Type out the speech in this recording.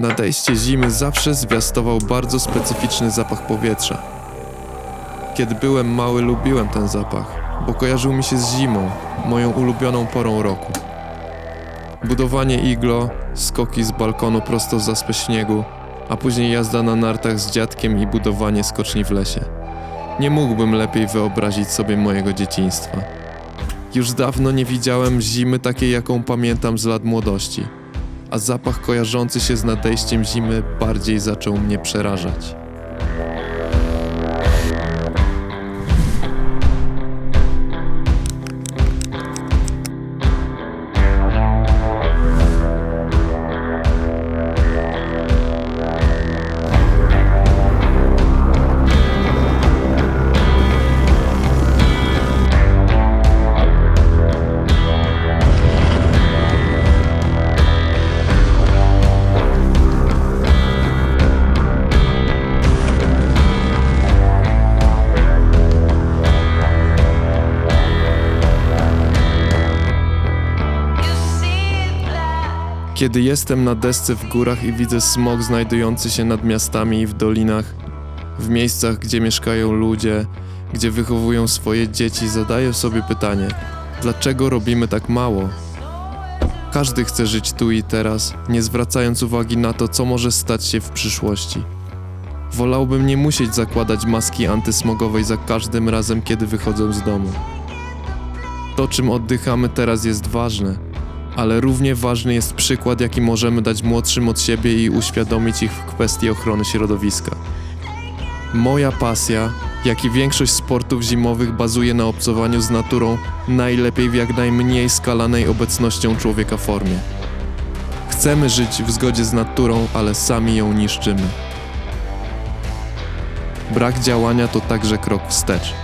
Nadejście zimy zawsze zwiastował bardzo specyficzny zapach powietrza. Kiedy byłem mały, lubiłem ten zapach, bo kojarzył mi się z zimą, moją ulubioną porą roku. Budowanie iglo, skoki z balkonu prosto z zaspy śniegu, a później jazda na nartach z dziadkiem i budowanie skoczni w lesie. Nie mógłbym lepiej wyobrazić sobie mojego dzieciństwa. Już dawno nie widziałem zimy takiej, jaką pamiętam z lat młodości, a zapach kojarzący się z nadejściem zimy bardziej zaczął mnie przerażać. Kiedy jestem na desce w górach i widzę smog znajdujący się nad miastami i w dolinach, w miejscach, gdzie mieszkają ludzie, gdzie wychowują swoje dzieci, zadaję sobie pytanie: dlaczego robimy tak mało? Każdy chce żyć tu i teraz, nie zwracając uwagi na to, co może stać się w przyszłości. Wolałbym nie musieć zakładać maski antysmogowej za każdym razem, kiedy wychodzę z domu. To, czym oddychamy teraz, jest ważne, ale równie ważny jest przykład, jaki możemy dać młodszym od siebie i uświadomić ich w kwestii ochrony środowiska. Moja pasja, jak i większość sportów zimowych, bazuje na obcowaniu z naturą, najlepiej w jak najmniej skalanej obecnością człowieka formie. Chcemy żyć w zgodzie z naturą, ale sami ją niszczymy. Brak działania to także krok wstecz.